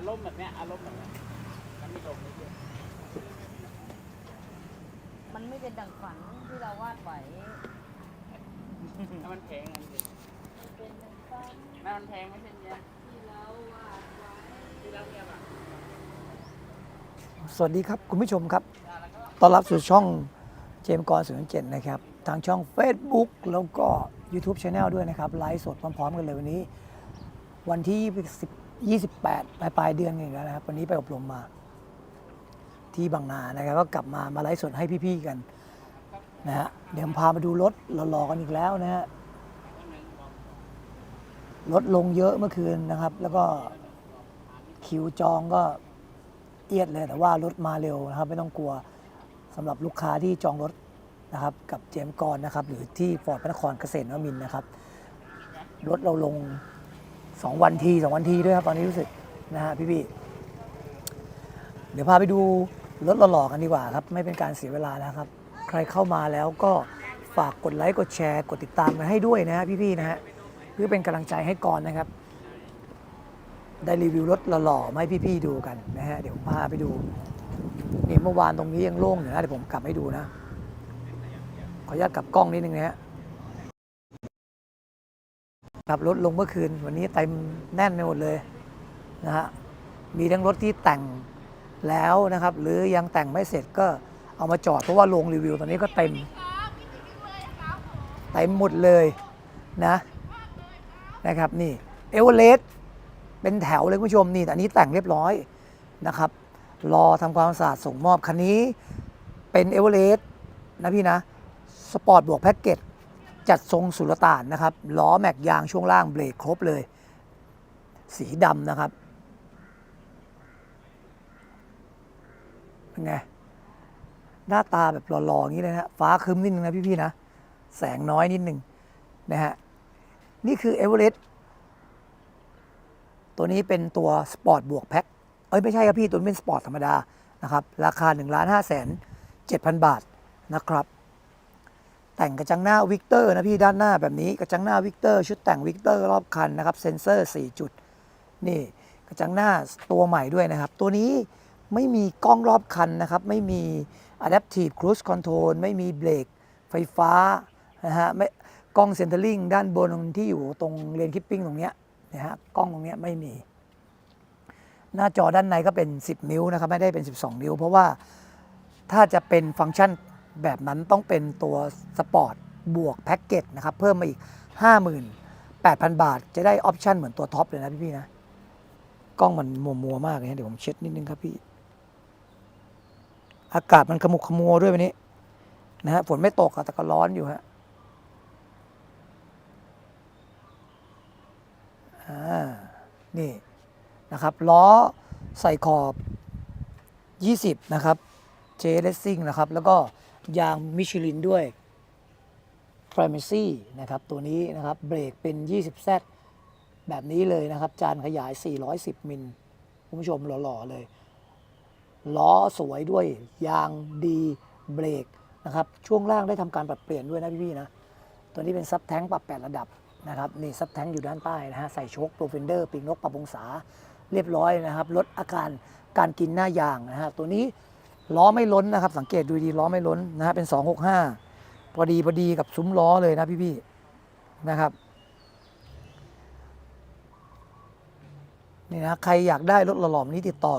ารมณ์แบบเนี้ยอารมณ์แบบเนี้ยมันมีลมนิดเดียวมันไม่เป็นดังฝันที่เราวาดไว้ถ้ามันแพงมันสิมันเป็นดังฝันแม่มันแพงไม่ใช่เนี่ยที่เราวาดไว้ที่เราเรียกอะสวัสดีครับคุณผู้ชมครับแล้วก็ต้อนรับสู่ช่องเจมส์กรศูนย์เจ็ดนะครับ ทางช่อง Facebook แล้วก็ YouTube Channel ด้วยนะครับ ไลฟ์สดพร้อมๆกันเลยวันนี้ วันที่10 28 ปลายปลายเดือนนี่แล้วนะครับ วันนี้ไปอบรมมา ที่บางนานะครับ ก็กลับมามาไลฟ์สดให้พี่ๆกันนะฮะเดี๋ยวพามาดูรถหล่อๆกันอีกแล้วนะฮะรถลงเยอะเมื่อคืนนะครับ แล้วก็คิวจองก็เอียดเลยแต่ว่ารถมาเร็วนะครับ ไม่ต้องกลัวสำหรับลูกค้าที่จองรถนะครับ กับเจมส์กรนะครับ หรือที่ฟอร์ดพระนครเกษตรนวมินนะครับรถเราลง 2วันทีสองวันทีด้วยครับ ตอนนี้รู้สึกนะฮะพี่ๆเดี๋ยวพาไปดูรถหล่อๆกันดีกว่าครับ ไม่เป็นการเสียเวลานะครับ ใครเข้ามาแล้วก็ฝากกดไลค์กดแชร์กดติดตามกันให้ด้วยนะฮะพี่ๆนะฮะเพื่อเป็นกำลังใจให้ก่อนนะครับ ได้รีวิวรถหล่อๆมาให้พี่ๆดูกันนะฮะเดี๋ยวผมพาไปดูนี่เมื่อวานตรงนี้ยังโล่งอยู่นะเดี๋ยวผมกลับให้ดูนะขออนุญาตกลับกล้องนิดนึงนะฮะ ขับรถลงเมื่อคืน วันนี้เต็มแน่นไปหมดเลยนะฮะมีทั้งรถที่แต่งแล้วนะครับ หรือยังแต่งไม่เสร็จก็เอามาจอดเพราะว่าลงรีวิวตอนนี้ก็เต็มเต็มหมดเลยนะนะครับนี่เอเวอเรสต์เป็นแถวเลยคุณผู้ชมนี่แต่อันนี้แต่งเรียบร้อยนะครับ รอทำความสะอาดส่งมอบคันนี้เป็นเอเวอเรสต์นะพี่นะสปอร์ตบวกแพ็กเกจ จัดทรงสุลต่านนะครับ ล้อแม็กยางช่วงล่างเบรกครบเลย สีดำนะครับเป็นไง หน้าตาแบบหล่อๆอย่างนี้เลยนะฟ้าคึ้มนิดนึงนะพี่ๆนะ แสงน้อยนิดนึงนะฮะ นี่คือเอเวอเรสต์ตัวนี้เป็นตัวสปอร์ตบวกแพ็กเอ้ย ไม่ใช่ครับพี่ ตัวนี้เป็นสปอร์ตธรรมดานะครับ ราคา1นึ่งล้านห้าแสนเจ็ดพันบาทนะครับ แต่งกระจังหน้าวิกเตอร์นะพี่ด้านหน้าแบบนี้กระจังหน้าวิกเตอร์ชุดแต่งวิกเตอร์รอบคันนะครับเซ็นเซอร์ 4 จุด นี่กระจังหน้าตัวใหม่ด้วยนะครับ ตัวนี้ไม่มีกล้องรอบคันนะครับ ไม่มี Adaptive Cruise Control ไม่มีเบรกไฟฟ้านะฮะไม่กล้องเซนเตอร์ลิงด้านบนที่อยู่ตรงเลนคิปปิ้งตรงเนี้ยนะฮะกล้องตรงเนี้ยไม่มี หน้าจอด้านในก็เป็น 10 นิ้วนะครับ ไม่ได้เป็น 12 นิ้ว เพราะว่าถ้าจะเป็นฟังก์ชัน แบบนั้นต้องเป็นตัวสปอร์ตบวกแพ็กเกจนะครับ เพิ่มมาอีก 58,000 บาท จะได้ออปชันเหมือนตัวท็อปเลยนะพี่ๆนะ กล้องมันมัวมัวมากเลยนะเดี๋ยวผมเช็ดนิดนึงครับพี่ อากาศมันขมุกขมัวด้วยวันนี้ นะฮะฝนไม่ตกแต่ก็ร้อนอยู่ฮะนี่นะครับ ล้อใส่ขอบ 20 นะครับ J Racing นะครับ แล้วก็ ยางมิชลินด้วย Primacy นะครับตัวนี้นะครับเบรกเป็น 20Z แบบนี้เลยนะครับ จานขยาย 410 มิลคุณผู้ชมหล่อๆเลย ล้อสวยด้วยยางดีเบรกนะครับ ช่วงล่างได้ทำการปรับเปลี่ยนด้วยนะพี่ๆนะ ตัวนี้เป็นซับแท้งปรับ 8 ระดับนะครับนี่ซับแท้งอยู่ด้านใต้นะฮะใส่โชคโปรเฟนเดอร์ปีกนกปรับองศาเรียบร้อยนะครับ ลดอาการการกินหน้ายางนะฮะตัวนี้ ล้อไม่ล้นนะครับ สังเกตดูดีล้อไม่ล้นนะฮะเป็น 265 พอดีพอดีกับซุ้มล้อเลยนะพี่ๆนะครับนี่นะใครอยากได้รถหล่อๆนี้ติดต่อ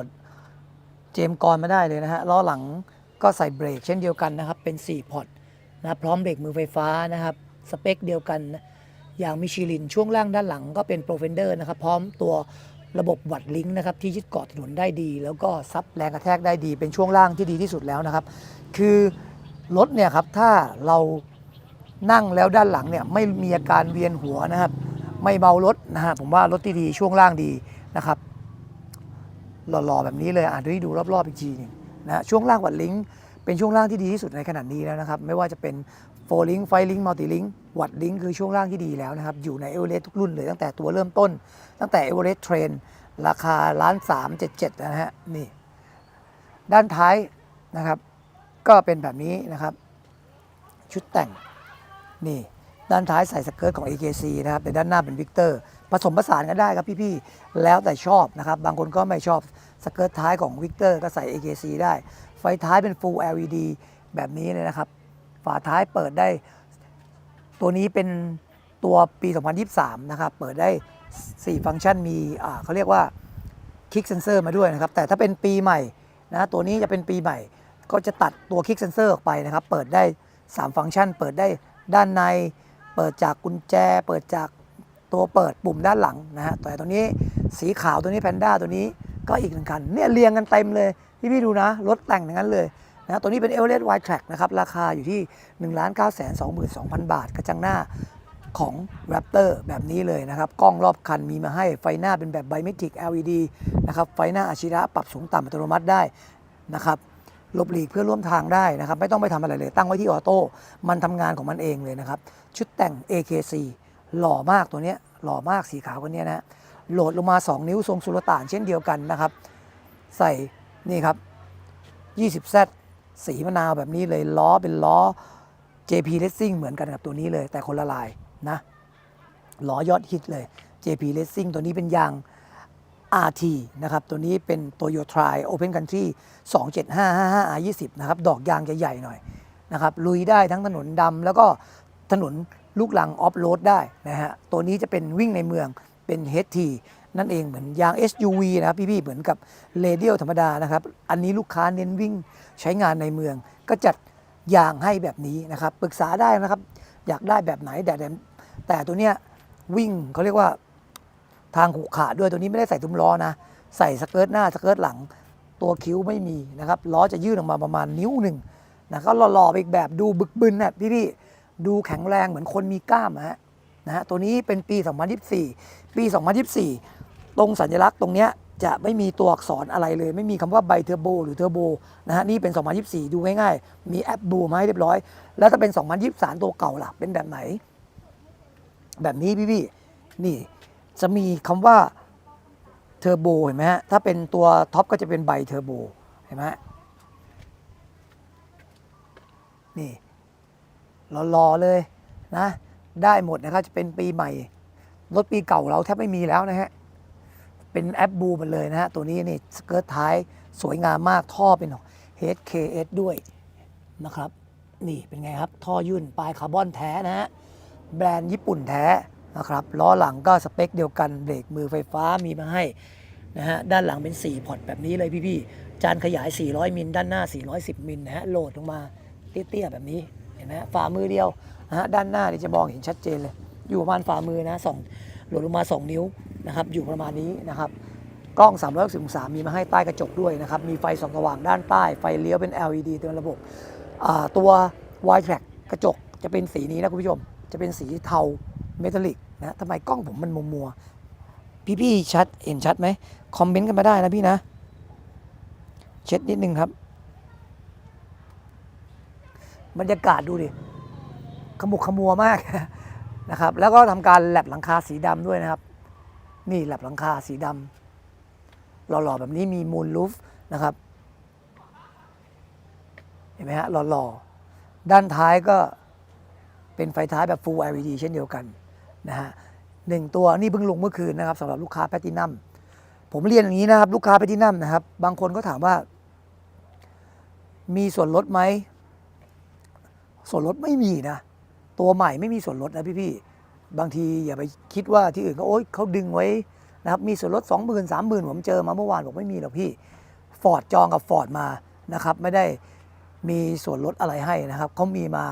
เจมกรมาได้เลยนะฮะล้อหลังก็ใส่เบรกเช่นเดียวกันนะครับ เป็น 4 พอร์ตนะพร้อมเบรกมือไฟฟ้านะครับ สเปคเดียวกันนะอย่างมิชลินช่วงล่างด้านหลังก็เป็นโปรเฟนเดอร์นะครับ พร้อมตัว ระบบวัดลิงก์นะครับที่ยึดเกาะถนนได้ดี แล้วก็ซับแรงกระแทกได้ดี เป็นช่วงล่างที่ดีที่สุดแล้วนะครับ คือรถเนี่ยครับถ้าเรานั่งแล้วด้านหลังเนี่ยไม่มีอาการเวียนหัวนะครับ ไม่เมารถนะฮะผมว่ารถที่ดีช่วงล่างดีนะครับหล่อๆแบบนี้เลยอะดูให้ดูรอบๆอีกทีหนึงนะฮะช่วงล่างวัดลิงก์เป็นช่วงล่างที่ดีที่สุดในขนาดนี้แล้วนะครับ ไม่ว่าจะเป็น โฟลิงไฟลิงมัลติลิงวัดลิงคือช่วงล่างที่ดีแล้วนะครับ อยู่ในเอเวอเรสต์ทุกรุ่นเลยตั้งแต่ตัวเริ่มต้น ตั้งแต่เอเวอเรสต์เทรนราคาล้านสามเจ็ดเจ็ดนะฮะ นี่ ด้านท้ายนะครับ ก็เป็นแบบนี้นะครับ ชุดแต่ง นี่ ด้านท้ายใส่สเกิร์ตของ AKC นะครับแต่ด้านหน้าเป็นวิกเตอร์ผสมผสานกันได้ครับพี่ๆ แล้วแต่ชอบนะครับ บางคนก็ไม่ชอบสเกิร์ตท้ายของวิกเตอร์ก็ใส่ AKC ได้ ไฟท้ายเป็น Full LED แบบนี้เลยนะครับ ฝาท้ายเปิดได้ ตัวนี้เป็นตัวปี 2023 นะครับ เปิดได้ 4 ฟังก์ชันมีเขาเรียกว่าคลิกเซนเซอร์มาด้วยนะครับ แต่ถ้าเป็นปีใหม่นะตัวนี้จะเป็นปีใหม่ ก็จะตัดตัวคลิกเซนเซอร์ออกไปนะครับ เปิดได้ 3 ฟังก์ชัน เปิดได้ด้านใน เปิดจากกุญแจ เปิดจากตัวเปิดปุ่มด้านหลังนะฮะแต่ตัวนี้สีขาวตัวนี้แพนด้าตัวนี้ก็อีกหนึ่งคันเนี่ยเรียงกันเต็มเลยพี่พี่ๆดูนะรถแต่งอย่างนั้นเลย นะตัวนี้เป็น e v e r e s t Wide Track นะครับ ราคาอยู่ที่ 1 9 2 2 0 0 0 บาท กระจังหน้าของ Raptor แบบนี้เลยนะครับ กล้องรอบคันมีมาให้ไฟหน้าเป็นแบบ Biometric LED นะครับ ไฟหน้าอาชิระปรับสูงต่ำอัตโนมัติได้นะครับหลบหลีกเพื่อร่วมทางได้นะครับ ไม่ต้องไปทำอะไรเลย ตั้งไว้ที่ออโต้ มันทำงานของมันเองเลยนะครับ ชุดแต่ง AKC หล่อมากตัวเนี้ยหล่อมากสีขาวคนเนี้ยนะฮะโหลดลงมา 2 นิ้วทรงสุลต่านเช่นเดียวกันนะครับ ใส่นี่ครับ 20Z สีมะนาวแบบนี้เลยล้อเป็นล้อ JP Racing เหมือนกันกับตัวนี้เลย แต่คนละลายนะล้อยอดฮิตเลย JP Racing ตัวนี้เป็นยาง RT นะครับ ตัวนี้เป็น Toyo Tri Open Country 27555 R20 นะครับ ดอกยางจะใหญ่หน่อยนะครับ ลุยได้ทั้งถนนดำแล้วก็ถนนลูกลังออฟโรดได้นะฮะ ตัวนี้จะเป็นวิ่งในเมืองเป็น HT นั่นเองเหมือนยาง SUV นะครับพี่ๆเหมือนกับเรเดียลธรรมดานะครับ อันนี้ลูกค้าเน้นวิ่งใช้งานในเมือง ก็จัดยางให้แบบนี้นะครับปรึกษาได้นะครับ อยากได้แบบไหนแต่แต่แต่ตัวเนี้ยวิ่งเขาเรียกว่าทางขุขาด้วยตัวนี้ไม่ได้ใส่ตุ้มล้อนะ ใส่สเกิร์ตหน้าสเกิร์ตหลัง ตัวคิ้วไม่มีนะครับล้อจะยื่นออกมาประมาณนิ้วหนึ่งนะก็หล่อๆไปอีกแบบดูบึกบึนนะพี่ๆดูแข็งแรงเหมือนคนมีกล้ามฮะนะฮะตัวนี้เป็นปี 2024 ปี 2024 ตรงสัญลักษณ์ตรงเนี้ยจะไม่มีตัวอักษรอะไรเลย ไม่มีคำว่าไบเทอร์โบหรือเทอร์โบนะฮะนี่เป็น 2024 ดูง่ายๆ มีแอปบูมาให้เรียบร้อย แล้วถ้าเป็น 2023 ตัวเก่าล่ะ เป็นแบบไหน แบบนี้พี่ๆนี่จะมีคำว่าเทอร์โบเห็นไหมฮะถ้าเป็นตัวท็อปก็จะเป็นไบเทอร์โบเห็นไหมนี่รอๆเลยนะ ได้หมดนะครับจะเป็นปีใหม่รถปีเก่าเราแทบไม่มีแล้วนะฮะ เป็นแอปบูหมดเลยนะฮะ ตัวนี้นี่สเกิร์ตท้ายสวยงามมากท่อเป็น HKS ด้วยนะครับ นี่เป็นไงครับ ท่อยื่นปลายคาร์บอนแท้นะฮะ แบรนด์ญี่ปุ่นแท้นะครับล้อหลังก็สเปคเดียวกันเบรกมือไฟฟ้ามีมาให้นะฮะด้านหลังเป็น4พอร์ตแบบนี้เลยพี่ๆจานขยาย 400 มิลด้านหน้า 410 มิลนะฮะโหลดลงมาเตี้ยๆแบบนี้เห็นไหมฝ่ามือเดียวนะฮะด้านหน้านี่จะมองเห็นชัดเจนเลย อยู่ประมาณฝ่ามือนะสอง หลดลงมา 2 นิ้วนะครับอยู่ประมาณนี้นะครับกล้อง360องศามีมาให้ใต้กระจกด้วยนะครับมีไฟส่องสว่างด้านใต้ไฟเลี้ยวเป็น LED เต็มระบบตัว Wide Track กระจกจะเป็นสีนี้นะคุณผู้ชม จะเป็นสีเทาเมทัลลิกนะทำไมกล้องผมมันมัวมัวพี่ๆชัดเห็นชัดไหมคอมเมนต์กันมาได้นะพี่นะ เช็ดนิดนึงครับบรรยากาศดูดิขมุกขมัวมาก นะครับ แล้วก็ทำการแลบหลังคาสีดำด้วยนะครับ นี่แลบหลังคาสีดำหล่อๆแบบนี้มีมูลลูฟนะครับ เห็นไหมฮะหล่อๆด้านท้ายก็เป็นไฟท้ายแบบ Full LED เช่นเดียวกันนะฮะหนึ่งตัวนี่เพิ่งลงเมื่อคืนนะครับสำหรับลูกค้าแพตตินัมผมเรียนอย่างนี้นะครับ ลูกค้าแพตตินัมนะครับ บางคนก็ถามว่า มีส่วนลดไหมส่วนลดไม่มีนะ ตัวใหม่ไม่มีส่วนลดนะพี่ๆบางทีอย่าไปคิดว่าที่อื่นก็โอ๊ยเขาดึงไว้นะครับมีส่วนลด 2 0 0 0 0 3 0,000 ผมเจอมาเมื่อวานบอกไม่มีหรอกพี่ฟอร์ดจองกับฟอร์ดมานะครับไม่ได้มีส่วนลดอะไรให้นะครับเขามีมา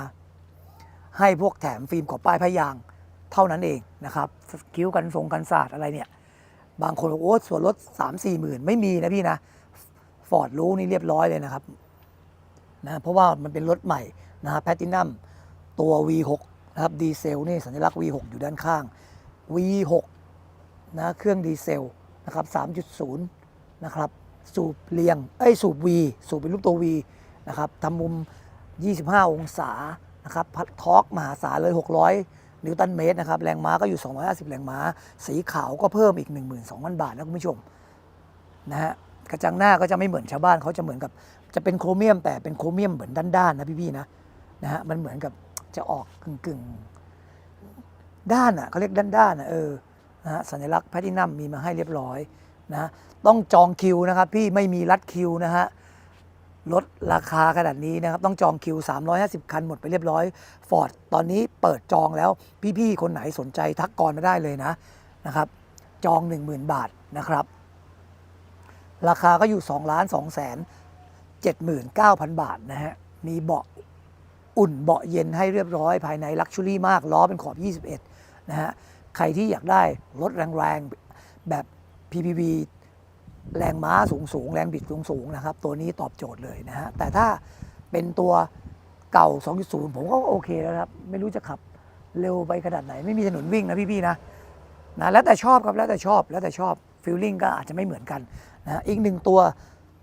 ให้พวกแถมฟิล์มขอบป้ายพยางเท่านั้นเองนะครับคิ้วกันทรงกันศาสตร์อะไรเนี่ยบางคนบอกโอ้ส่วนลด 3 4หมื่นไม่มีนะพี่นะฟอร์ดรู้นี่เรียบร้อยเลยนะครับนะเพราะว่ามันเป็นรถใหม่นะฮะแพทินัม ตัว V6 นะครับดีเซลนี่สัญลักษณ์ V6 อยู่ด้านข้าง V6 นะเครื่องดีเซลนะครับ 3.0 นะครับ สูบเรียงเอ้ยสูบ V สูบเป็นรูปตัว V นะครับทำมุม 25 องศานะครับพัดทอร์กมหาศาลเลย 600 นิวตันเมตรนะครับ แรงม้าก็อยู่ 250 แรงม้า สีขาวก็เพิ่มอีก 12,000 บาทนะคุณผู้ชมนะฮะกระจังหน้าก็จะไม่เหมือนชาวบ้านเขาจะเหมือนกับจะเป็นโครเมียมแต่เป็นโครเมียมเหมือนด้านๆนะพี่ๆนะนะฮะมันเหมือนกับ จะออกกึ่งๆด้านอะเขาเรียกด้านๆอะเออนะฮะสัญลักษณ์แพทินัมมีมาให้เรียบร้อยนะต้องจองคิวนะครับ พี่ไม่มีรัดคิวนะฮะลดราคาขนาดนี้นะครับ ต้องจองคิว 350 คันหมดไปเรียบร้อยฟอร์ดตอนนี้เปิดจองแล้วพี่ๆ คนไหนสนใจทักกรมาได้เลยนะนะครับ จอง 10,000 บาทนะครับ ราคาก็อยู่2ล้าน2แสน79,000 บาทนะฮะมีเบาะ อุ่นเบาะเย็นให้เรียบร้อยภายในลักชัวรี่มากล้อเป็นขอบ 21 นะฮะ ใครที่อยากได้รถแรงๆ แบบ PPV แรงม้าสูงๆแรงบิดสูงๆนะครับ ตัวนี้ตอบโจทย์เลยนะฮะ แต่ถ้าเป็นตัวเก่า 2.0 ผมก็โอเคแล้วครับ ไม่รู้จะขับเร็วไปขนาดไหน ไม่มีถนนวิ่งนะพี่ๆนะนะแล้วแต่ชอบครับแล้วแต่ชอบแล้วแต่ชอบฟิลลิ่งก็อาจจะไม่เหมือนกันนะฮะอีกหนึ่งตัว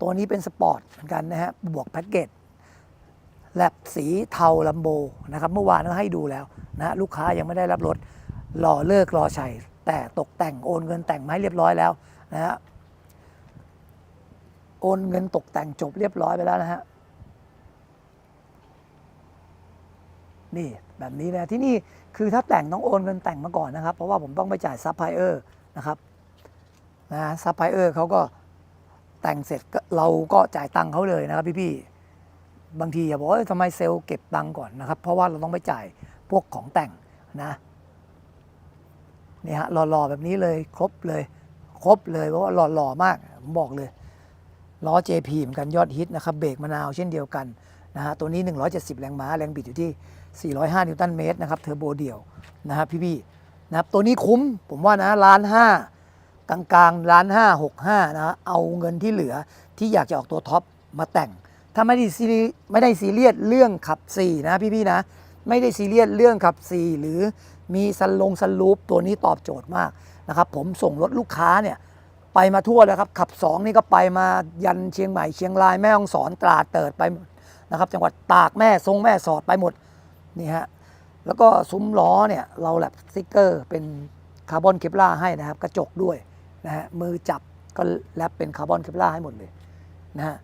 ตัวนี้เป็นสปอร์ตเหมือนกันนะฮะบวกแพ็กเกจ แลบสีเทาลัมโบนะครับเมื่อวานก็ให้ดูแล้วนะลูกค้ายังไม่ได้รับรถรอเลิกรอใช้แต่ตกแต่งโอนเงินแต่งไม้เรียบร้อยแล้วนะฮะโอนเงินตกแต่งจบเรียบร้อยไปแล้วนะฮะนี่แบบนี้นะที่นี่คือถ้าแต่งต้องโอนเงินแต่งมาก่อนนะครับ เพราะว่าผมต้องไปจ่ายซัพพลายเออร์นะครับนะซัพพลายเออร์เขาก็แต่งเสร็จเราก็จ่ายตังค์เขาเลยนะครับพี่ๆ บางทีอย่าบอกว่าทำไมเซลล์เก็บตังค์ก่อนนะครับ เพราะว่าเราต้องไปจ่ายพวกของแต่งนะเนี่ยฮะหล่อๆแบบนี้เลยครบเลย ครบเลยเพราะว่าหล่อๆมากผมบอกเลยล้อ JP เหมือนกันยอดฮิตนะครับเบรกมะนาวเช่นเดียวกันนะฮะตัวนี้ 170 แรงม้า แรงบิดอยู่ที่ 405 นิวตันเมตรนะครับเทอร์โบเดี่ยวนะครับพี่ๆนะครับตัวนี้คุ้มผมว่านะล้านห้ากลางๆล้านห้าหกห้านะฮะเอาเงินที่เหลือที่อยากจะออกตัวท็อปมาแต่ง ถ้าไม่ได้ซีไม่ได้ซีเรียสเรื่องขับ4นะพี่ๆนะ ไม่ได้ซีเรียสเรื่องขับ 4 หรือมีสันลงสันลูปตัวนี้ตอบโจทย์มากนะครับผมส่งรถลูกค้าเนี่ยไปมาทั่วแล้วครับขับ 2 นี่ก็ไปมายันเชียงใหม่เชียงรายแม่ฮ่องสอนตราดเติดไปนะครับจังหวัดตากแม่ทรงแม่สอดไปหมดนี่ฮะแล้วก็ซุ้มล้อเนี่ยเราแลบสติกเกอร์เป็นคาร์บอนเคปลาให้นะครับกระจกด้วยนะฮะมือจับก็แลบเป็นคาร์บอนเคปลาให้หมดเลยนะฮะ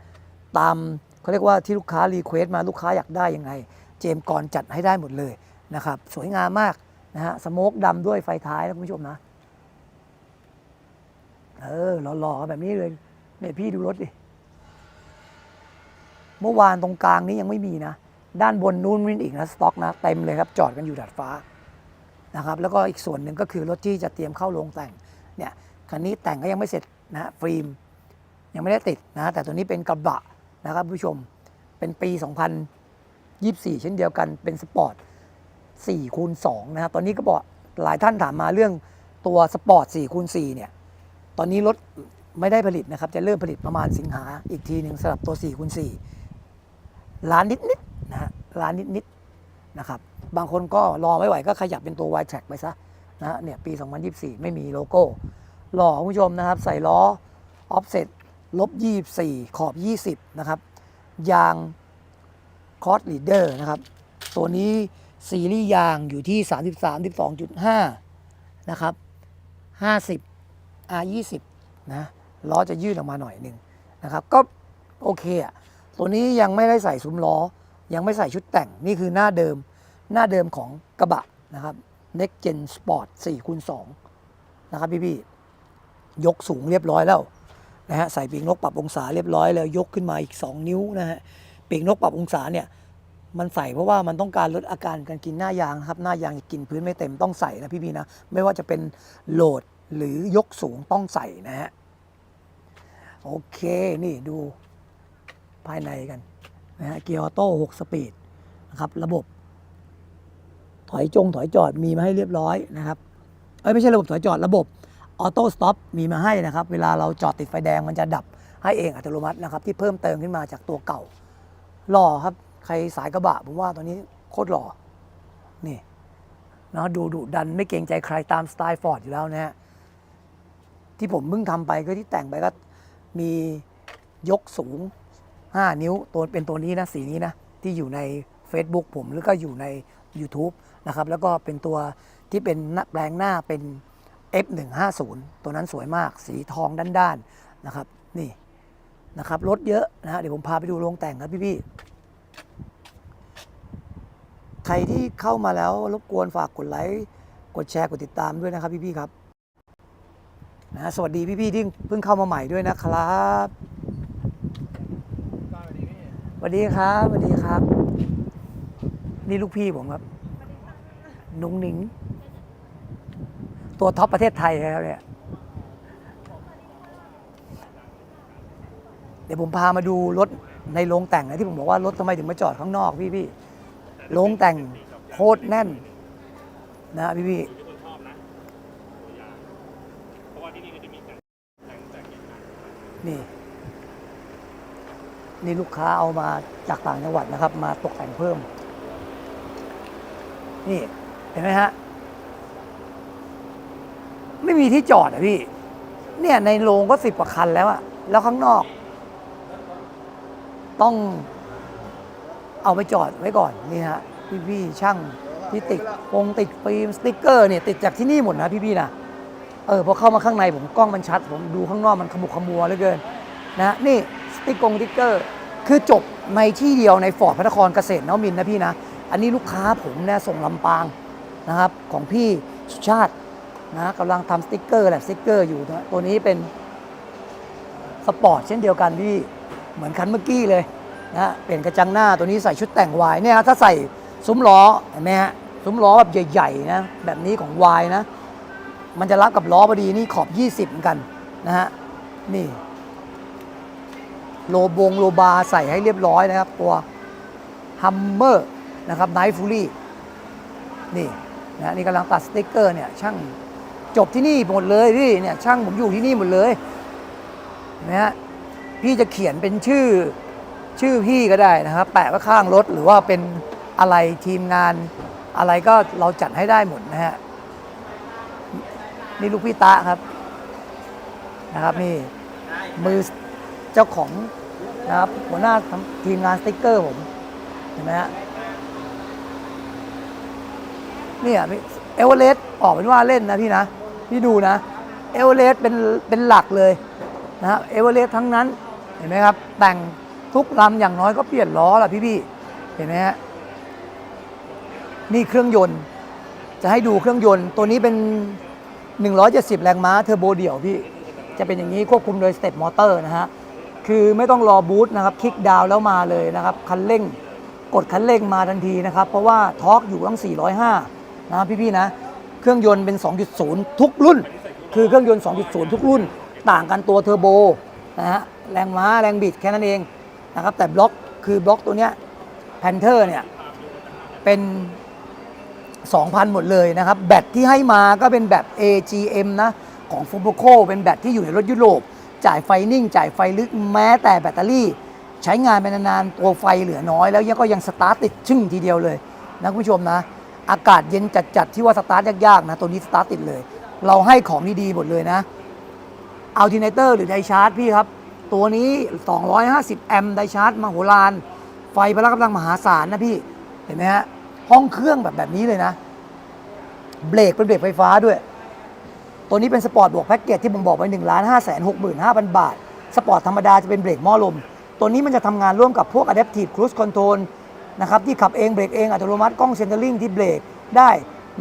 ตาม เขาเรียกว่าที่ลูกค้ารีเควสต์มาลูกค้าอยากได้ยังไง เจมส์กรจัดให้ได้หมดเลยนะครับ สวยงามมากนะฮะสโมกดำด้วยไฟท้ายนะคุณผู้ชมนะ เออหล่อๆแบบนี้เลยเนี่ยพี่ดูรถดิ เมื่อวานตรงกลางนี้ยังไม่มีนะ ด้านบนนู้นมีอีกนะ สต็อกนะเต็มเลยครับ จอดกันอยู่ดาดฟ้านะครับ แล้วก็อีกส่วนหนึ่งก็คือรถที่จะเตรียมเข้าโรงแต่งเนี่ยคันนี้แต่งก็ยังไม่เสร็จนะฟิล์มยังไม่ได้ติดนะ แต่ตัวนี้เป็นกระบะ นะครับผู้ชมเป็นปี 2024 เช่นเดียวกันเป็นสปอร์ต4คูณ2นะครับตอนนี้ก็บอกหลายท่านถามมาเรื่องตัวสปอร์ต4คูณ4เนี่ยตอนนี้รถไม่ได้ผลิตนะครับ จะเริ่มผลิตประมาณสิงหาอีกทีหนึ่งสำหรับตัว4คูณ4ล้านนิดๆนะฮะล้านนิดๆนะครับบางคนก็รอไม่ไหวก็ขยับเป็นตัว y t r a c k ไปซะนะฮะเนี่ยปี 2024 ไม่มีโลโก้ หล่อคุณผู้ชมนะครับ ใส่ล้อ offset ลบ 24 ขอบ 20 นะครับ ยางคอร์สลีดเดอร์นะครับ ตัวนี้ซีรีส์ยางอยู่ที่ 33 12.5 นะครับ 50 R20 นะ ล้อจะยืดออกมาหน่อยหนึ่งนะครับ ก็โอเคอะตัวนี้ยังไม่ได้ใส่ซุ้มล้อ ยังไม่ใส่ชุดแต่ง นี่คือหน้าเดิม หน้าเดิมของกระบะนะครับ Next Gen Sport 4คูณ2นะครับพี่ๆ ยกสูงเรียบร้อยแล้ว นะฮะใส่ปีกนกปรับองศาเรียบร้อยแล้วยกขึ้นมาอีก 2 นิ้วนะฮะปีกนกปรับองศาเนี่ยมันใส่เพราะว่ามันต้องการลดอาการการกินหน้ายางครับหน้ายางกินพื้นไม่เต็มต้องใส่นะพี่ๆนะไม่ว่าจะเป็นโหลดหรือยกสูงต้องใส่นะฮะโอเคนี่ดูภายในกันนะฮะเกียร์ออโต้6สปีดนะครับระบบ ถอยจงถอยจอดมีมาให้เรียบร้อยนะครับเอ้ยไม่ใช่ระบบถอยจอดระบบ ออโต้สต็อปมีมาให้นะครับ เวลาเราจอดติดไฟแดงมันจะดับให้เองอัตโนมัตินะครับ ที่เพิ่มเติมขึ้นมาจากตัวเก่าหล่อครับ ใครสายกระบะผมว่าตอนนี้โคตรหล่อ นี่นะดูดุดันไม่เกรงใจใครตามสไตล์ฟอร์ดอยู่แล้วนะฮะที่ผมเพิ่งทำไปก็ที่แต่งไปก็มียกสูง 5 นิ้วตัวเป็นตัวนี้นะสีนี้นะ ที่อยู่ใน Facebook ผมหรือก็อยู่ใน YouTube นะครับ แล้วก็เป็นตัวที่เป็นหน้าแปลงหน้าเป็น F150 ตัวนั้นสวยมากสีทองด้านๆนะครับนี่นะครับรถเยอะนะฮะเดี๋ยวผมพาไปดูโรงแต่งครับพี่ๆใครที่เข้ามาแล้วรบกวนฝากกดไลค์กดแชร์กดติดตามด้วยนะครับพี่ๆครับนะสวัสดีพี่ๆที่เพิ่งเข้ามาใหม่ด้วยนะครับสวัสดีครับสวัสดีครับ นี่ลูกพี่ผมครับ นุ้งนิ้ง ตัวท็อปประเทศไทยนะครับเนี่ยเดี๋ยวผมพามาดูรถในโรงแต่งนะที่ผมบอกว่ารถทำไมถึงมาจอดข้างนอกพี่พี่โรงแต่งโคตรแน่น นะพี่พี่นี่ นี่ลูกค้าเอามาจากต่างจังหวัดนะครับ มาตกแต่งเพิ่ม นี่ เห็นไหมฮะ ไม่มีที่จอดอะพี่ เนี่ยในโรงก็สิบกว่าคันแล้วอะแล้วข้างนอก ต้องเอาไปจอดไว้ก่อนนี่ฮะพี่พี่ๆช่างที่ติดปงติดฟิล์มสติ๊กเกอร์เนี่ยติดจากที่นี่หมดนะพี่พี่ๆนะเออพอเข้ามาข้างในผมกล้องมันชัด ผมดูข้างนอกมันขมุกขมัวเหลือเกินนะนี่สติ๊กกงสติ๊กเกอร์คือจบในที่เดียวในฟอร์ดพระนครเกษตรนวมินนะพี่นะ อันนี้ลูกค้าผมเนี่ยส่งลำปางนะครับของพี่สุชาติ นะกำลังทำสติกเกอร์แหละสติกเกอร์อยู่นะตัวนี้เป็นสปอร์ตเช่นเดียวกันพี่เหมือนคันเมื่อกี้เลยนะเปลี่ยนกระจังหน้าตัวนี้ใส่ชุดแต่งวายเนี่ยถ้าใส่ซุ้มล้อเห็นไหมฮะซุ้มล้อแบบใหญ่ๆนะแบบนี้ของวายนะ มันจะรับกับล้อพอดีนี่ขอบ 20 เหมือนกันนะฮะนี่ โลบงโลบาใส่ให้เรียบร้อยนะครับ ตัวฮัมเมอร์นะครับไนท์ฟูลี่นี่นะนี่กำลังตัดสติ๊กเกอร์เนี่ยช่าง จบที่นี่หมดเลยพี่เนี่ยช่างผมอยู่ที่นี่หมดเลยนะฮะพี่จะเขียนเป็นชื่อชื่อพี่ก็ได้นะครับ แปะไว้ข้างรถหรือว่าเป็นอะไรทีมงาน อะไรก็เราจัดให้ได้หมดนะฮะนี่ลูกพี่ตะครับนะครับนี่มือเจ้าของนะครับหัวหน้าทีมงานสติ๊กเกอร์ผมเห็นไหมฮะเนี่ยเอเวอเรสต์ออกเป็นว่าเล่นนะพี่นะ พี่ดูนะเอเวอเรสต์เป็นเป็นหลักเลยนะฮะเอเวอเรสต์ทั้งนั้นเห็นไหมครับ แต่งทุกลำอย่างน้อยก็เปลี่ยนล้อละพี่ๆเห็นไหมฮะนี่เครื่องยนต์ จะให้ดูเครื่องยนต์ ตัวนี้เป็น 170 แรงม้าเทอร์โบเดี่ยวพี่ จะเป็นอย่างนี้ควบคุมโดยสเต็ปมอเตอร์นะฮะ คือไม่ต้องรอบูทนะครับคลิกดาวแล้วมาเลยนะครับ คันเร่ง กดคันเร่งมาทันทีนะครับ เพราะว่าทอร์กอยู่ตั้ง 405 นะพี่ๆนะ เครื่องยนต์เป็น 2.0 ทุกรุ่น คือเครื่องยนต์ 2.0 ทุกรุ่น ต่างกันตัวเทอร์โบนะฮะแรงม้าแรงบิดแค่นั้นเองนะครับแต่บล็อกคือบล็อกตัวเนี้ยแพนเทอร์เนี่ยเป็น 2,000 หมดเลยนะครับ แบตที่ให้มาก็เป็นแบบ AGM นะ ของ f u b o c o เป็นแบตที่อยู่ในรถยุโรป จ่ายไฟนิ่ง จ่ายไฟลึกแม้แต่แบตเตอรี่ ใช้งานไปนานๆตัวไฟเหลือน้อยแล้วยังก็ยังสตาร์ทติดชึ่งทีเดียวเลยนะคุณผู้ชมนะ อากาศเย็นจัดๆที่ว่าสตาร์ทยากๆนะตัวนี้สตาร์ทติดเลย เราให้ของดีๆหมดเลยนะอัลติเนเตอร์หรือไดชาร์จพี่ครับ ตัวนี้ 250 แอมป์ไดชาร์จมโหฬารไฟพละกำลังมหาศาลนะพี่ เห็นไหมฮะ ห้องเครื่องแบบแบบนี้เลยนะ เบรกเป็นเบรกไฟฟ้าด้วย ตัวนี้เป็นสปอร์ตบวกแพ็กเกจที่ผมบอกไป1 5 6 5 0 0 0 บาท สปอร์ตธรรมดาจะเป็นเบรกหม้อลม ตัวนี้มันจะทำงานร่วมกับพวก Adaptive Cruise Control นะครับที่ขับเองเบรกเองอัตโนมัติกล้องเซนเตอร์ลิงที่เบรกได้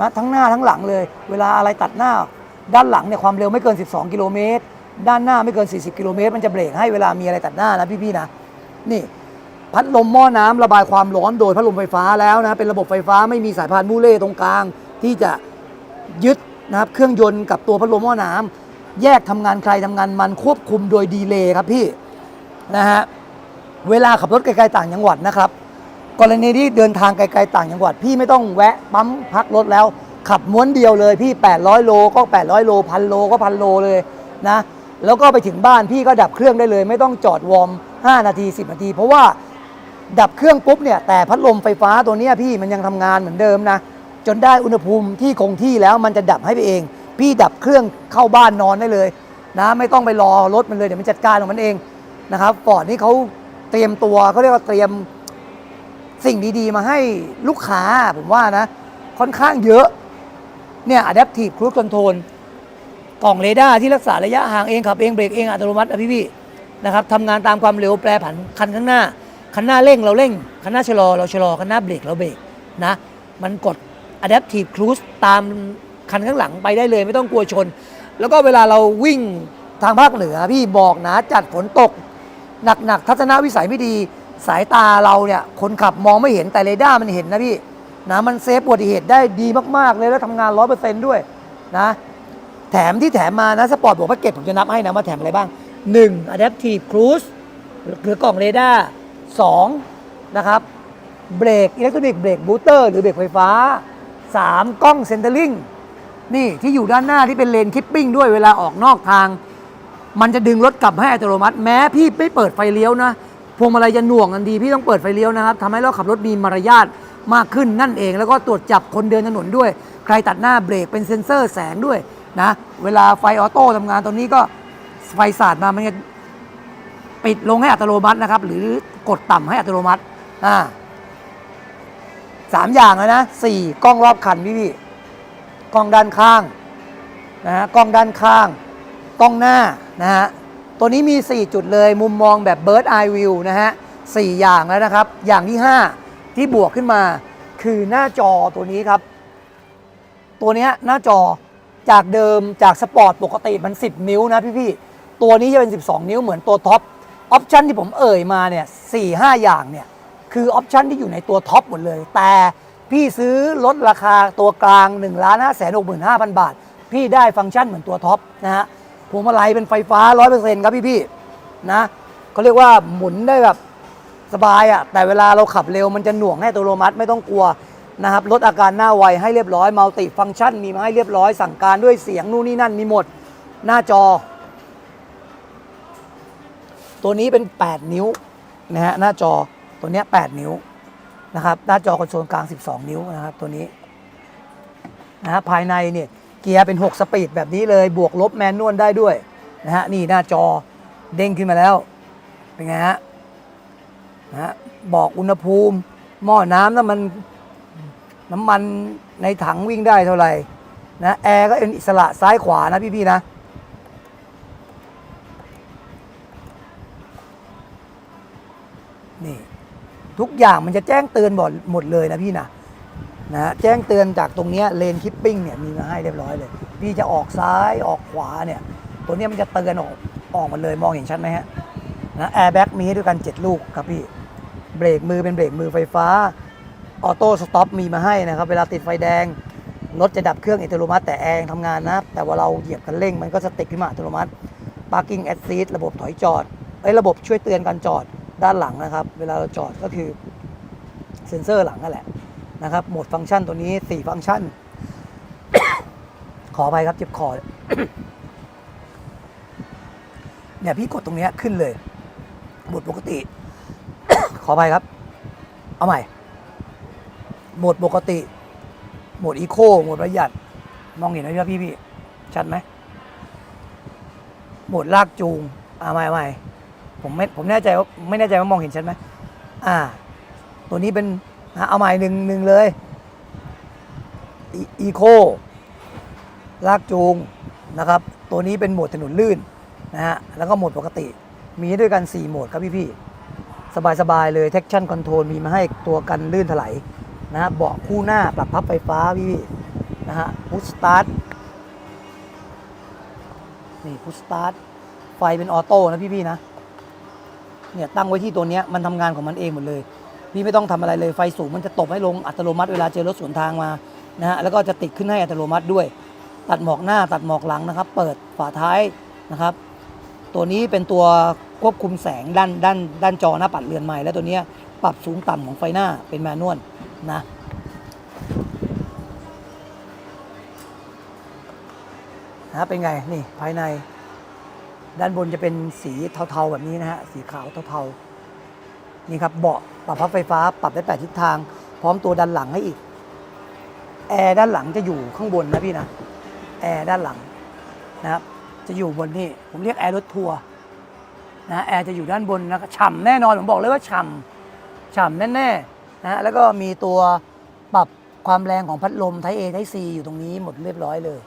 นะทั้งหน้าทั้งหลังเลย เวลาอะไรตัดหน้า ด้านหลังเนี่ยความเร็วไม่เกิน 12 กิโลเมตร ด้านหน้าไม่เกิน 40 กิโลเมตร มันจะเบรกให้เวลามีอะไรตัดหน้านะพี่ๆนะนี่พัดลมหม้อน้ำระบายความร้อนโดยพัดลมไฟฟ้าแล้วนะเป็นระบบไฟฟ้าไม่มีสายพานมูเล่ตรงกลาง ที่จะยึดนะครับเครื่องยนต์กับตัวพัดลมหม้อน้ำแยกทำงานใครทำงานมันควบคุมโดยดีเลย์ครับพี่นะฮะเวลาขับรถไกลๆต่างจังหวัดนะครับ กรณีที่เดินทางไกลๆต่างจังหวัด พี่ไม่ต้องแวะปั๊มพักรถแล้ว ขับม้วนเดียวเลยพี่ 800 โลก็ 800 โลพันโลก็พันโลเลยนะแล้วก็ไปถึงบ้านพี่ก็ดับเครื่องได้เลย ไม่ต้องจอดวอร์ม 5 นาที 10 นาที เพราะว่าดับเครื่องปุ๊บเนี่ยแต่พัดลมไฟฟ้าตัวนี้พี่มันยังทำงานเหมือนเดิมนะจนได้อุณหภูมิที่คงที่แล้วมันจะดับให้ไปเอง พี่ดับเครื่องเข้าบ้านนอนได้เลยนะไม่ต้องไปรอรถมันเลยเดี๋ยวมันจัดการของมันเองนะครับฟอร์ดนี่เขาเตรียมตัวเขาเรียกว่าเตรียม สิ่งดีๆ มาให้ลูกค้าผมว่านะ ค่อนข้างเยอะ เนี่ย Adaptive Cruise Control กล่องเรดาร์ที่รักษาระยะห่างเองขับเองเบรกเองอัตโนมัตินะพี่พี่ๆนะครับทำงานตามความเร็วแปรผันคันข้างหน้า คันหน้าเร่งเราเร่ง คันหน้าชะลอเราชะลอ คันหน้าเบรกเราเบรกนะ มันกด adaptive cruise ตามคันข้างหลังไปได้เลยไม่ต้องกลัวชน แล้วก็เวลาเราวิ่งทางภาคเหนือพี่บอกนะจัดฝนตก หนักๆทัศนวิสัยไม่ดี สายตาเราเนี่ยคนขับมองไม่เห็นแต่เรดาร์มันเห็นนะพี่นะมันเซฟอุบัติเหตุได้ดีมาก ๆ เลยแล้วทำงานร้อยเปอร์เซนต์ด้วยนะแถมที่แถมมานะสปอร์ตบอกแพ็กเกจผมจะนับให้นะว่าแถมอะไรบ้าง 1. Adaptive Cruise หรือกล่องเรดาร์2นะครับเบรกอิเล็กทรอนิกส์เบรกบูเตอร์หรือเบรกไฟฟ้า 3. กล้องเซนเตอร์ลิงนี่ที่อยู่ด้านหน้าที่เป็นเลนคิปปิ้งด้วยเวลาออกนอกทาง มันจะดึงรถกลับให้อัตโนมัติ แม้พี่ไม่เปิดไฟเลี้ยวนะ พวงมาลัยจะหน่วงทันทีพี่ต้องเปิดไฟเลี้ยวนะครับทำให้เราขับรถมีมารยาทมากขึ้นนั่นเอง แล้วก็ตรวจจับคนเดินถนนด้วย ใครตัดหน้าเบรกเป็นเซ็นเซอร์แสงด้วยนะ เวลาไฟออโต้ทำงานตรงนี้ก็ไฟสาดมามันจะปิดลงให้อัตโนมัตินะครับ หรือกดต่ำให้อัตโนมัติอ่าสามอย่างเลยนะสี่กล้องรอบคันพี่พี่กล้องด้านข้างนะฮะกล้องด้านข้าง กล้องหน้านะฮะ ตัวนี้มี 4 จุดเลยมุมมองแบบ Bird Eye View นะฮะ4อย่างแล้วนะครับ อย่างที่ 5 ที่บวกขึ้นมาคือหน้าจอตัวนี้ครับ ตัวเนี้ยหน้าจอจากเดิมจากสปอร์ตปกติมัน 10 นิ้วนะพี่ๆ ตัวนี้จะเป็น 12 นิ้วเหมือนตัวท็อปออปชันที่ผมเอ่ยมาเนี่ยสี่ห้าอย่างเนี่ยคือออปชันที่อยู่ในตัวท็อปหมดเลย แต่พี่ซื้อลดราคาตัวกลาง1นึ่งล้านห้าแสนหกหมื่นห้าพันบาท พี่ได้ฟังก์ชันเหมือนตัวท็อปนะฮะ พวงมาลัยเป็นไฟฟ้า100%ครับพี่ๆนะเขาเรียกว่าหมุนได้แบบสบายอะ่ะแต่เวลาเราขับเร็วมันจะหน่วงให้อัตโนมัติไม่ต้องกลัวนะครับลดอาการหน้าไวให้เรียบร้อยมัลติฟังก์ชันมีมาให้เรียบร้อยสั่งการด้วยเสียงนู่นนี่นั่นมีหมดหน้าจอ ตัวนี้เป็น 8 นิ้วนะฮะหน้าจอตัวเนี้ย8นิ้วนะครับหน้าจอคอนโซลกลาง 12 นิ้วนะครับตัวนี้นะฮะภายในเนี่ย เกียร์เป็น 6 สปีดแบบนี้เลยบวกลบแมนนวลได้ด้วยนะฮะนี่หน้าจอเด้งขึ้นมาแล้ว เป็นไงฮะนะฮะบอกอุณหภูมิ หม้อน้ำน้ำมันน้ำมันในถังวิ่งได้เท่าไหร่นะแอร์ก็เป็นอิสระซ้ายขวานะพี่ๆนะนี่ทุกอย่างมันจะแจ้งเตือนหมดหมดเลยนะพี่นะ นะฮะแจ้งเตือนจากตรงนี้เลนคิปปิ้งเนี่ยมีมาให้เรียบร้อยเลย พี่จะออกซ้ายออกขวาเนี่ย ตัวนี้มันจะเตือนออกออกมาเลยมองเห็นชัดไหมฮะนะแอร์แบ็กมีให้ด้วยกัน 7 ลูกครับพี่ เบรกมือเป็นเบรกมือไฟฟ้าออโต้สต็อปมีมาให้นะครับ เวลาติดไฟแดง รถจะดับเครื่องอัตโนมัติแต่แอร์ยังทำงานนะ แต่ว่าเราเหยียบคันเร่งมันก็จะติดขึ้นมาอัตโนมัติ Parking Assist ระบบถอยจอดไอ้ระบบช่วยเตือนการจอดด้านหลังนะครับ เวลาเราจอดก็คือเซ็นเซอร์หลังนั่นแหละ นะครับโหมดฟังก์ชันตัวนี้ 4 ฟังก์ชัน ขอไปครับเจ็บคอเนี่ยพี่กดตรงนี้ขึ้นเลยโหมดปกติ ขอไปครับ เอาใหม่โหมดปกติโหมดอีโคโหมดประหยัด มองเห็นไหมพี่พี่ ชัดไหมโหมดลากจูง อ่าไม่ไม่ผมไม่ผมแน่ใจว่าไม่แน่ใจว่ามองเห็นชัดไหมอ่า ตัวนี้เป็น นะเอาใหม่หนึ่งหนึ่งเลย อีโคลากจูงนะครับ ตัวนี้เป็นโหมดถนนลื่นนะฮะ แล้วก็โหมดปกติ มีด้วยกัน 4 โหมดครับพี่พี่สบาย ๆ เลย traction control มีมาให้ตัวกันลื่นถลายนะฮะ เบาะคู่หน้าปรับพับไฟฟ้าพี่พี่นะฮะ พุชสตาร์ท นี่พุชสตาร์ท ไฟเป็นออโต้นะพี่ๆนะ เนี่ยตั้งไว้ที่ตัวเนี้ยมันทำงานของมันเองหมดเลย พี่ไม่ต้องทำอะไรเลยไฟสูงมันจะตบให้ลงอัตโนมัติเวลาเจอรถสวนทางมานะฮะแล้วก็จะติดขึ้นให้อัตโนมัติด้วย ตัดหมอกหน้าตัดหมอกหลังนะครับ เปิดฝาท้ายนะครับ ตัวนี้เป็นตัวควบคุมแสงด้านด้านด้านจอหน้าปัดเรือนใหม่ และตัวนี้ปรับสูงต่ำของไฟหน้าเป็นแมนนวลนะนะเป็นไงนี่ภายใน ด้านบนจะเป็นสีเทาๆแบบนี้นะฮะสีขาวเทาๆ นี่ครับเบาะปรับพับไฟฟ้าปรับได้แปดทิศทาง พร้อมตัวดันหลังให้อีก แอร์ด้านหลังจะอยู่ข้างบนนะพี่นะ แอร์ด้านหลังนะครับจะอยู่บนนี่ผมเรียกแอร์รถทัวร์นะแอร์จะอยู่ด้านบนนะฉ่ำแน่นอนผมบอกเลยว่าฉ่ำฉ่ำแน่ๆนะฮะแล้วก็มีตัวปรับความแรงของพัดลมไทเอไทซีอยู่ตรงนี้หมดเรียบร้อยเลย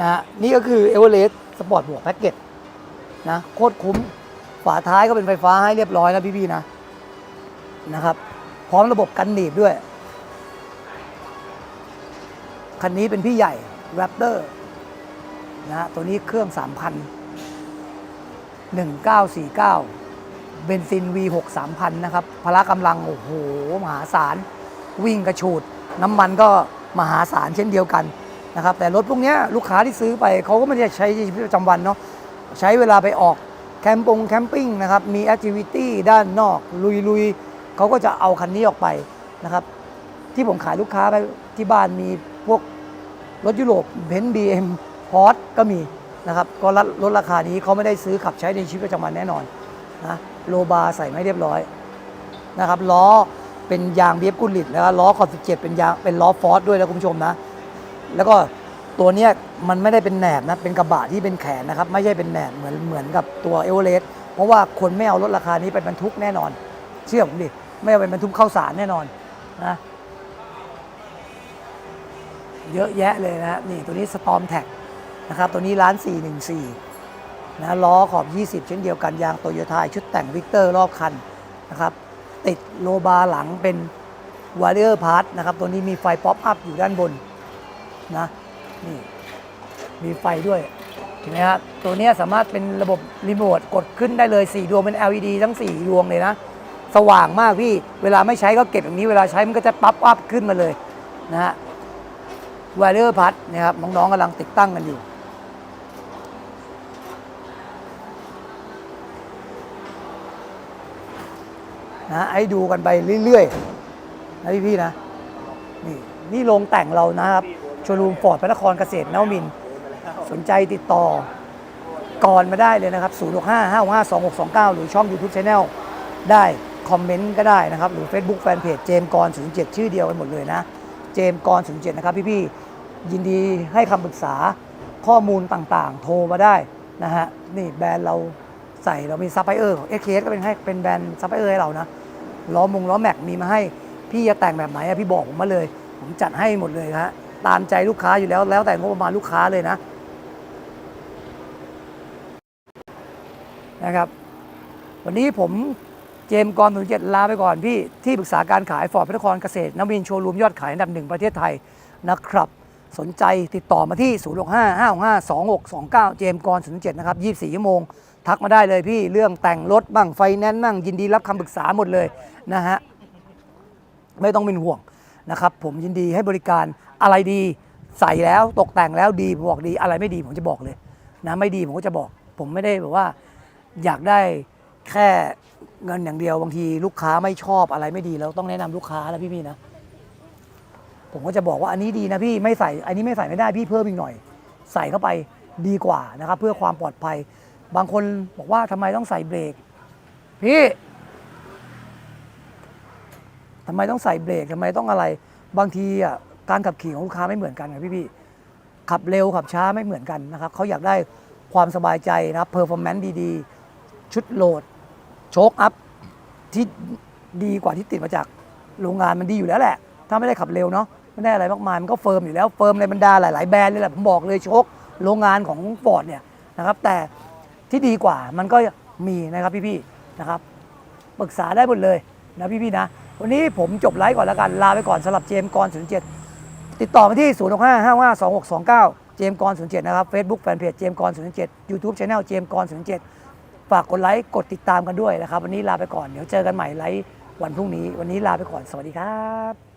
นะฮะนี่ก็คือ e v e r e s t Sport บวกแพ็กเกจ นะโคตรคุ้ม ฝาท้ายก็เป็นไฟฟ้าให้เรียบร้อยแล้วพี่ๆนะนะครับ พร้อมระบบกันหนีบด้วย คันนี้เป็นพี่ใหญ่ Raptor นะฮะตัวนี้เครื่อง 3,000 1949 เบนซิน V6 3000 นะครับ พละกำลัง โอ้โห มหาศาล วิ่งกระฉูด น้ำมันก็มหาศาลเช่นเดียวกันนะครับ แต่รถพวกนี้ลูกค้าที่ซื้อไปเขาก็ไม่ได้ใช้ในชีวิตประจำวันเนาะ ใช้เวลาไปออกแคมปงแคมปิ้งนะครับมีแอคทิวิตี้ด้านนอก ลุยๆเขาก็จะเอาคันนี้ออกไปนะครับที่ผมขายลูกค้าไปที่บ้านมีพวกรถยุโรปเบนซ์บีเอ็มพอร์ก็มีนะครับก็ลดลดราคานี้เขาไม่ได้ซื้อขับใช้ในชีวิตประจำวันแน่นอนนะโลบาร์ใส่ไม่เรียบร้อยนะครับล้อเป็นยางเบียบกุลิตแล้วล้อขอบ17 เป็นยางเป็นล้อฟอร์ดด้วยนะคุณผู้ชมนะ แล้วก็ ตัวเนี้ยมันไม่ได้เป็นแหนบนะเป็นกระบะที่เป็นแขนนะครับ ไม่ใช่เป็นแหนบเหมือนเหมือนกับตัวเอเวอเรสต์เพราะว่าคนไม่เอารถราคานี้ไปบรรทุกแน่นอน เชื่อผมดิไม่เอาไปบรรทุกเข้าสารแน่นอนนะเยอะแยะเลยนะนี่ตัวนี้สตอมแท็กนะครับตัวนี้ร้าน414นะล้อขอบ 20 เช่นเดียวกันยางโตโยต้าชุดแต่งวิกเตอร์รอบคันนะครับติดโลบาร์หลังเป็นว a ร r เ o อร์พาร์ทนะครับตัวนี้มีไฟป๊อปอัพอยู่ด้านบนนะ นี่มีไฟด้วยเห็นไหมครับตัวนี้สามารถเป็นระบบรีโมทกดขึ้นได้เลย 4 ดวงเป็น LED ทั้ง 4 ดวงเลยนะ สว่างมากพี่ เวลาไม่ใช้ก็เก็บอย่างนี้ เวลาใช้มันก็จะปั๊บอัพขึ้นมาเลยนะฮะไวเลอร์พัดนะครับน้องๆกำลังติดตั้งกันอยู่ นะให้ดูกันไปเรื่อยๆนะพี่ๆนะ นี่นี่โรงแต่งเรานะครับ โชว์รูมฟอร์ดพระนครเกษตรนวมิน สนใจติดต่อก่อนมาได้เลยนะครับ 0 6 5 5 5 2 6 2 9 หรือช่อง YouTube Channel ได้คอมเมนต์ก็ได้นะครับ หรือ Facebook Fanpage เจมกร07ชื่อเดียวกันหมดเลยนะ เจมกร07นะครับพี่ๆยินดีให้คำปรึกษาข้อมูลต่างๆ โทรมาได้นะฮะ นี่แบรนด์เราใส่เรามีซัพพลายเออร์ของ SKS ก็เป็นให้เป็นแบรนด์ซัพพลายเออร์ให้เรานะล้อมงล้อแม็กมีมาให้พี่จะแต่งแบบไหนอะพี่บอกผมมาเลย ผมจัดให้หมดเลยฮะ ตามใจลูกค้าอยู่แล้วแล้วแต่งบประมาณลูกค้าเลยนะนะครับ วันนี้ผมเจมส์กรถึงเจ็ดลาไปก่อนพี่ ที่ปรึกษาการขายฟอร์ดพระนครเกษตรนวินโชว์รูมยอดขายอันดับหนึ่งประเทศไทยนะครับ สนใจติดต่อมาที่ 0 6 5 5 5 2 6 2 9 เจมส์กร07นะครับ 24 ชั่วโมง ทักมาได้เลยพี่เรื่องแต่งรถบ้างไฟแนนซ์บ้างยินดีรับคำปรึกษาหมดเลยนะฮะไม่ต้องเป็นห่วงนะครับ ผมยินดีให้บริการ อะไรดีใส่แล้วตกแต่งแล้วดีผมบอกดีอะไรไม่ดีผมจะบอกเลยนะไม่ดีผมก็จะบอก ผมไม่ได้แบบว่า อยากได้แค่เงินอย่างเดียวบางทีลูกค้าไม่ชอบอะไรไม่ดีเราต้องแนะนำลูกค้านะพี่ๆนะ ผมก็จะบอกว่าอันนี้ดีนะพี่ไม่ใส่ อันนี้ไม่ใส่ไม่ได้พี่เพิ่มอีกหน่อย ใส่เข้าไปดีกว่านะครับ เพื่อความปลอดภัย บางคนบอกว่าทำไมต้องใส่เบรกพี่ทำไมต้องใส่เบรกทำไมต้องอะไร บางทีอะ การขับขี่ของลูกค้าไม่เหมือนกันไงพี่พี่ๆขับเร็วขับช้าไม่เหมือนกันนะครับเขาอยากได้ความสบายใจนะครับเพอร์ฟอร์แมนซ์ดีๆ ชุดโหลด โชคอัพที่ดีกว่าที่ติดมาจากโรงงานมันดีอยู่แล้วแหละ ถ้าไม่ได้ขับเร็วเนาะไม่ได้อะไรมากมายมันก็เฟิร์มอยู่แล้วเฟิร์มในบรรดาหลาย ๆ แบรนด์เลยแหละผมบอกเลยโชคโรงงานของฟอร์ดเนี่ยนะครับ แต่ที่ดีกว่ามันก็มีนะครับพี่ๆนะครับปรึกษาได้หมดเลยนะพี่ๆนะ วันนี้ผมจบไลฟ์ก่อนแล้วกันลาไปก่อนสำหรับเจมส์กร07 ติดต่อมาที่ 0 6 5 5 5 2 6 2 9 เจมกร07 นะครับ Facebook Fanpage เจมกร07 YouTube Channel เจมกร07 ฝากกดไลค์ กดติดตามกันด้วยนะครับ วันนี้ลาไปก่อน เดี๋ยวเจอกันใหม่ไลฟ์วันพรุ่งนี้ วันนี้ลาไปก่อน สวัสดีครับ